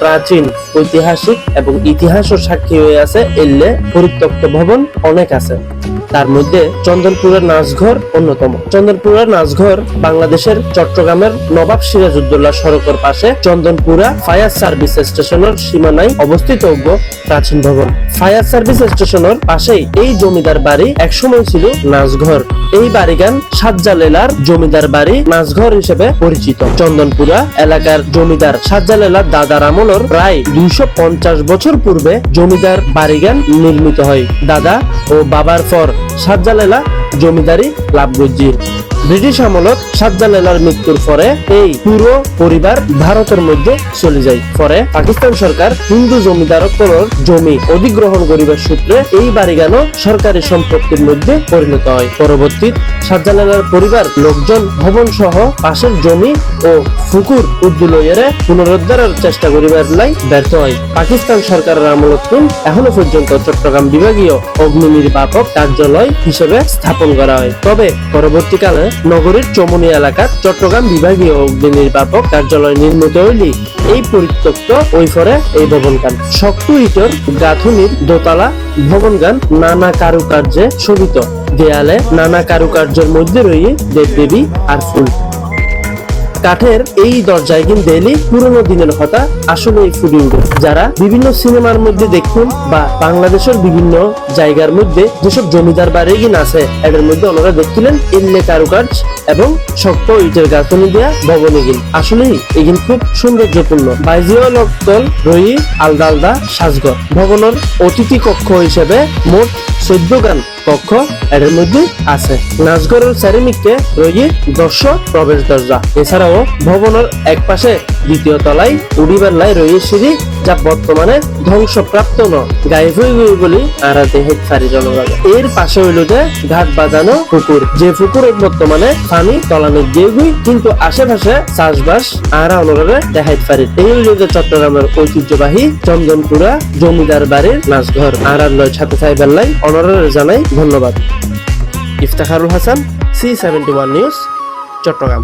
প্রাচীন ঐতিহাসিক এবং ইতিহাসও সাক্ষী হয়ে আছে এল্লে পরিত্যক্ত ভবন অনেক আছে। তার মধ্যে চন্দনপুরের নাচঘর অন্যতম। চন্দনপুরের নাচঘর বাংলাদেশের চট্টগ্রামের নবাব সিরাজউদ্দৌলা সড়কের পাশে চন্দনপুরা ফায়ার সার্ভিস স্টেশনের সীমানায় অবস্থিত প্রাচীন ভবন। ফায়ার সার্ভিস স্টেশনের পাশেই এই জমিদার বাড়ি একসময় ছিল নাচঘর। এই বাড়িগান সাজ্জালেলার জমিদার বাড়ি নাচঘর হিসেবে পরিচিত। চন্দনপুরা এলাকার জমিদার সাজ্জালেলার দাদার আমলের প্রায় দুইশো পঞ্চাশ বছর পূর্বে জমিদার বাড়িগান নির্মিত হয়। দাদা ও বাবার পর সাজ্জালেলা জমিদারি লাভ গজ্জির ব্রিটিশ আমলত সাজ্জালেলার মৃত্যুর পরে এই পুরো পরিবার ভারতের মধ্যে চলে যায়। পরে পাকিস্তান সরকার হিন্দু জমিদারকর জমি অধিগ্রহণ করিবার সূত্রে এই বাড়িগানো সরকারি সম্পত্তির মধ্যে পরিণত হয়। পরবর্তী সাজ্জালেলার পরিবার লোকজন ভবন সহ পাশের জমি ও ফুকুর উদ্দুলয়ের পুনরুদ্ধারের চেষ্টা করিবার লাই ব্যর্থ হয়। পাকিস্তান সরকারের আমলতুন এখনও পর্যন্ত চট্টগ্রাম বিভাগীয় অগ্নি নির্বাপক কার্যালয় হিসেবে স্থাপন করা হয়। তবে পরবর্তীকালে নগরীর চমনি এলাকার চট্টগ্রাম বিভাগীয় অগ্নি নির্বাপক কার্যালয় নির্মিত হইলি এই পরিত্যক্ত ওই ফরে এই ভবনগান শক্ত ইটর গাঁথুনির দোতলা ভবনগান নানা কারুকার্যে শোভিত। দেয়ালে নানা কারুকার্যের মধ্যে রয়ে দেবদেবী আর ফুল। কাঠের এই দরজায় কিন্তু এলি পুরোনো দিনের কথা আসলে ফুটে উঠে যারা বিভিন্ন সিনেমার মধ্যে দেখুন বা বাংলাদেশের বিভিন্ন জায়গার মধ্যে যেসব জমিদার বাড়ি কিন আছে, এদের মধ্যে ওনারা দেখছিলেন ইল্লে কারুকার্য এবং শক্ত ইটের গাঁথনি দেয়া ভবনে গিন আসলেই এগিন খুব সৌন্দর্যপূর্ণ। বাইজিও লোকদল রই আলদা আলদা সাজঘর ভবনের অতিথি কক্ষ হিসেবে মোট চোদ্দ গান কক্ষ এর মধ্যে আছে। নাচঘরের চারিমিককে রয়ে দর্শক প্রবেশ দরজা। এছাড়াও ভবনের এক পাশে দ্বিতীয় তলায় লাই রয়ে সিঁড়ি, যা বর্তমানে ধ্বংসপ্রাপ্ত ন। গায়েব হয়ে গই বলি আর দেহে ফারি জনভাবে এর পাশে হইল যে ঘাট বাজানো পুকুর যে পুকুরের বর্তমানে পানি তলানে গিয়ে কিন্তু আশেপাশে চাষবাস আর অনুরাগে দেখাইত পারি এই হইল যে চট্টগ্রামের ঐতিহ্যবাহী চন্দনপুরা জমিদার বাড়ির নাচঘর আর আর লয় ছাত্র সাহেবের লাই অনারের জানাই ধন্যবাদ। Iftakharul Hasan C seventy one news Chattogram